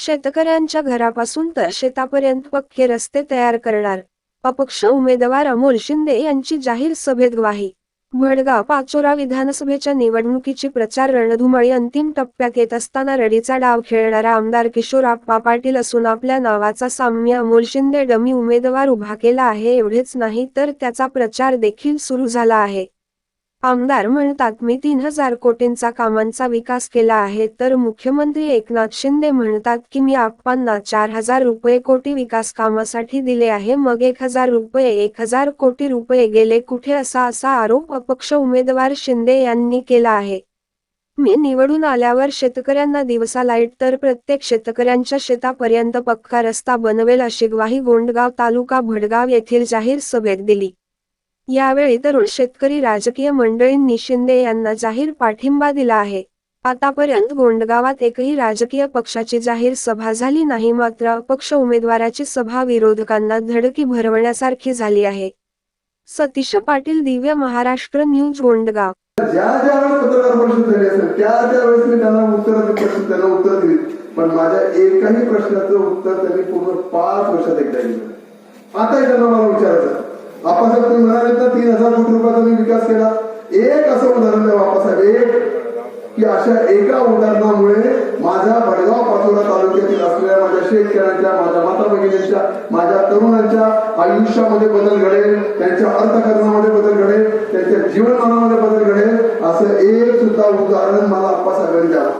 शेतकऱ्यांच्या घरापासून तर शेतापर्यंत पक्के रस्ते तयार करणार. अपक्ष उमेदवार अमोल शिंदे यांची जाहीर सभेत ग्वाही भडगाव पाचोरा विधानसभेच्या निवडणुकीची प्रचार रणधुमाळी अंतिम टप्प्यात येत असताना रडीचा डाव खेळणारा आमदार किशोर आप्पा पाटील असून आपल्या नावाचा साम्य अमोल शिंदे डमी उमेदवार उभा केला आहे एवढेच नाही तर त्याचा प्रचार देखील सुरू झाला आहे. आमदार म्हणतात मी तीन हजार कोटींचा कामांचा विकास केला आहे तर मुख्यमंत्री एकनाथ शिंदे म्हणतात की मी आप्पांना चार हजार रुपये कोटी विकास कामासाठी दिले आहे मग एक हजार रुपये एक हजार कोटी रुपये गेले कुठे असा असा आरोप अपक्ष उमेदवार शिंदे यांनी केला आहे. मी निवडून आल्यावर शेतकऱ्यांना दिवसा लाइट तर प्रत्येक शेतकऱ्यांच्या शेतापर्यंत पक्का रस्ता बनवेल अशी ग्वाही गोंडगाव तालुका भडगाव येथील जाहीर सभेत दिली. यावेळी तरुण शेतकरी राजकीय मंडळींनी शिंदे यांना जाहीर पाठिंबा दिला आहे. आतापर्यंत गोंडगावात एकही राजकीय पक्षाची जाहीर सभा झाली नाही मात्र अपक्ष उमेदवाराची सभा विरोधकांना धडकी भरवण्यासारखी झाली आहे. सतीश पाटील दिव्य महाराष्ट्र न्यूज गोंडगाव. ज्या ज्या वेळेस पत्रकार परिषद झाली असेल त्या त्या वेळेस मी त्यांना उत्तर प्रश्न त्यांना उत्तर दिली पण माझ्या एकाही प्रश्नाचं उत्तर त्यांनी पूर्ण पाच वर्षात एकदा दिलं. आता त्यांना मला विचारायचं आप्पासाहेब तुम्ही म्हणाले तर तीन हजार कोटी रुपयाचा मी विकास केला. एक असं उदाहरण द्या बापासाहेब एक की अशा एका उदाहरणामुळे माझ्या भडगाव पाचोरा तालुक्यातील असलेल्या माझ्या शेतकऱ्यांच्या माझ्या माता भगिनींच्या माझ्या तरुणांच्या आयुष्यामध्ये बदल घडेल त्यांच्या अर्थकरणामध्ये बदल घडेल त्यांच्या जीवनमानामध्ये बदल घडेल असं एक सुद्धा उदाहरण मला आप्पासाहेबांनी द्या.